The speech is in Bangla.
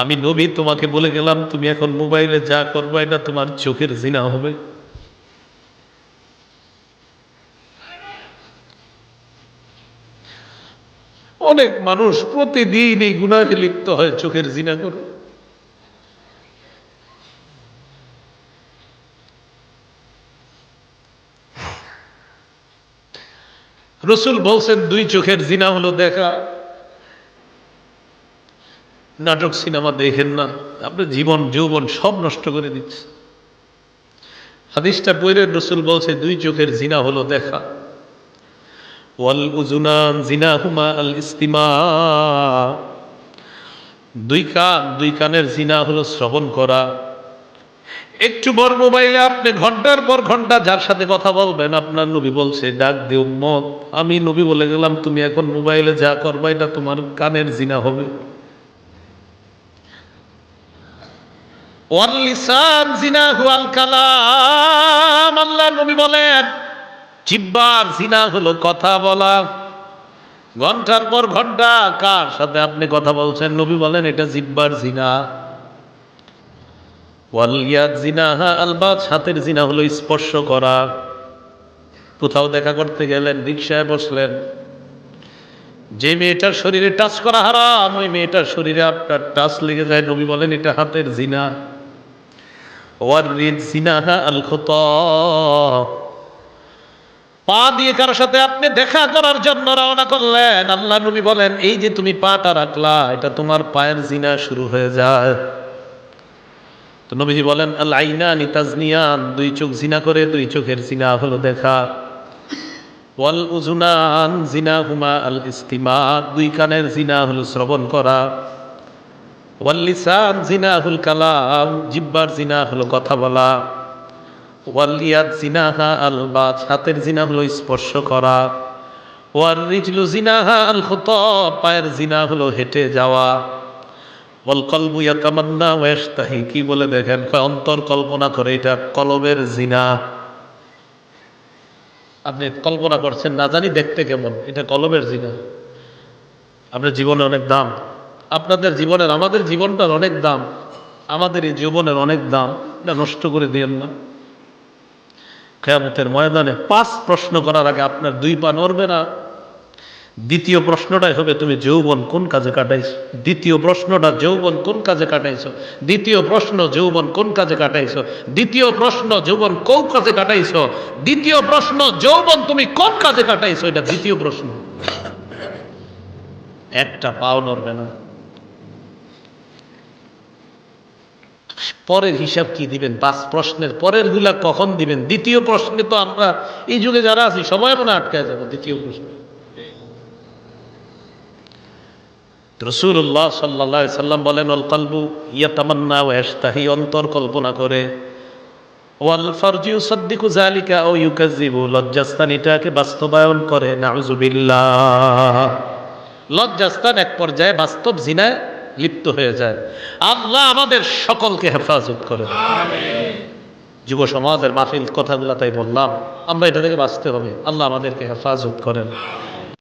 আমি নবী, তোমাকে বলে গেলাম, তুমি এখন মোবাইলে যা করবে এটা তোমার চোখের জিনা হবে। অনেক মানুষ প্রতিদিন এই গুণাকে লিপ্ত হয়, চোখের জিনা করে। রসুল বলছেন, দুই চোখের জিনা হলো দেখা। নাটক, সিনেমা দেখেন না। আপনার জীবন, যৌবন সব নষ্ট করে দিচ্ছে। হাদিসটা পড়ে রসুল বলছে, দুই চোখের জিনা হলো দেখা। ওয়াল উজুনান জিনা হুমা আল ইস্তিমা। দুই কান, দুই কানের জিনা হলো শ্রবণ করা। একটু বর মোবাইলে আপনি ঘণ্টার পর ঘণ্টা যার সাথে কথা বলবেন, আপনার নবী বলছে, ডাক দে উম্মত, আমি নবী বলে গেলাম, তুমি এখন মোবাইলে যা করবা, এটা তোমার কানের জিনা হবে। জিনা আল্লাহ নবী বলেন, জিব্বার জিনা হলো কথা বলা। ঘণ্টার পর ঘণ্টা কার সাথে আপনি কথা বলছেন? নবী বলেন, এটা জিব্বার জিনা। ওয়ালিয়াদ জিনাহা আলবাত হাতের জিনা হলো স্পর্শ করা। কোথাও দেখা করতে গেলেন রিক্সায় বসলেন। যে মেয়েটার শরীরে টাচ করা হারাম, ওই মেয়েটার শরীরে আপনার টাচ লেগে যায়। নবী বলেন, এটা হাতের জিনা ওয়ারিদ জিনাহা আল খুত পা দিয়ে কারোর সাথে আপনি দেখা করার জন্য রওনা করলেন, আল্লাহ নবী বলেন, এই যে তুমি পাটা রাখলা, এটা তোমার পায়ের জিনা শুরু হয়ে যায়। তো নবীজি বলেন ইতাজনিয়ান দুই চোখ জিনা করে, দুই চোখের জিনা হলো দেখা। ওয়াল উজুনান জিনা হুমা আল ইস্তিমা দুই কানের জিনা হলো শ্রবণ করা। ওয়াল লিসান জিনা হুল কালাম, জিব্বার জিনা হলো কথা বলা। ওয়ালিয়াত জিনাহা আল বাজ হাতের জিনা হলো স্পর্শ করা। ওয়ার রিজলু জিনাহা আল খুত পায়ের জিনা হলো হেঁটে যাওয়া। বল কলবু ইয়াতামান্না ওয়াস্তাহি কি বলে দেখেন? অন্তর কল্পনা করে, এটা কলবের জিনা। আপনি কল্পনা করছেন, না জানি দেখতে কেমন, এটা কলবের জিনা। আপনার জীবনে অনেক দাম। আপনাদের জীবনের, আমাদের জীবনটার অনেক দাম, আমাদের এই জীবনের অনেক দাম, এটা নষ্ট করে দিয়েন না। কেয়ামতের ময়দানে পাঁচ প্রশ্ন করার আগে আপনার দুই পা নড়বে না। দ্বিতীয় প্রশ্নটাই হবে, তুমি যৌবন কোন কাজে কাটাইছো? দ্বিতীয় প্রশ্নটা, যৌবন কোন কাজে কাটাইছো? দ্বিতীয় প্রশ্ন, যৌবন কোন কাজে কাটাইছো? দ্বিতীয় প্রশ্ন, যৌবন কোন কাজে কাটাইছো? দ্বিতীয় প্রশ্ন, যৌবন তুমি কোন কাজে কাটাইছো? এটা দ্বিতীয় প্রশ্ন। একটা পাও নড়বে না। পরের হিসাব কি দিবেন? পাঁচ প্রশ্নের পরেরগুলা কখন দিবেন? দ্বিতীয় প্রশ্নে তো আমরা এই যুগে যারা আছি, সবাই মনে আটকায় যাব দ্বিতীয় প্রশ্ন। রসুল্লাহ সাল্লা সাল্লাম বলেন অল কলবু ইয়া তামান্না ওয়াস্তাহি অন্তর কল্পনা করে। ওয়াল ফরজিউ সদ্দিকু জালিকা ও ইউকাজিবু লজ্জাস্তান এটাকে বাস্তবায়ন করে। নাউজুবিল্লাহ লজ্জাস্তান এক পর্যায়ে বাস্তব জিনায় লিপ্ত হয়ে যায়। আল্লাহ আমাদের সকলকে হেফাজত করে। যুব সমাজের মাহফিল কথাগুলো তাই বললাম। আমরা এটা থেকে বাঁচতে হবে। আল্লাহ আমাদেরকে হেফাজত করেন।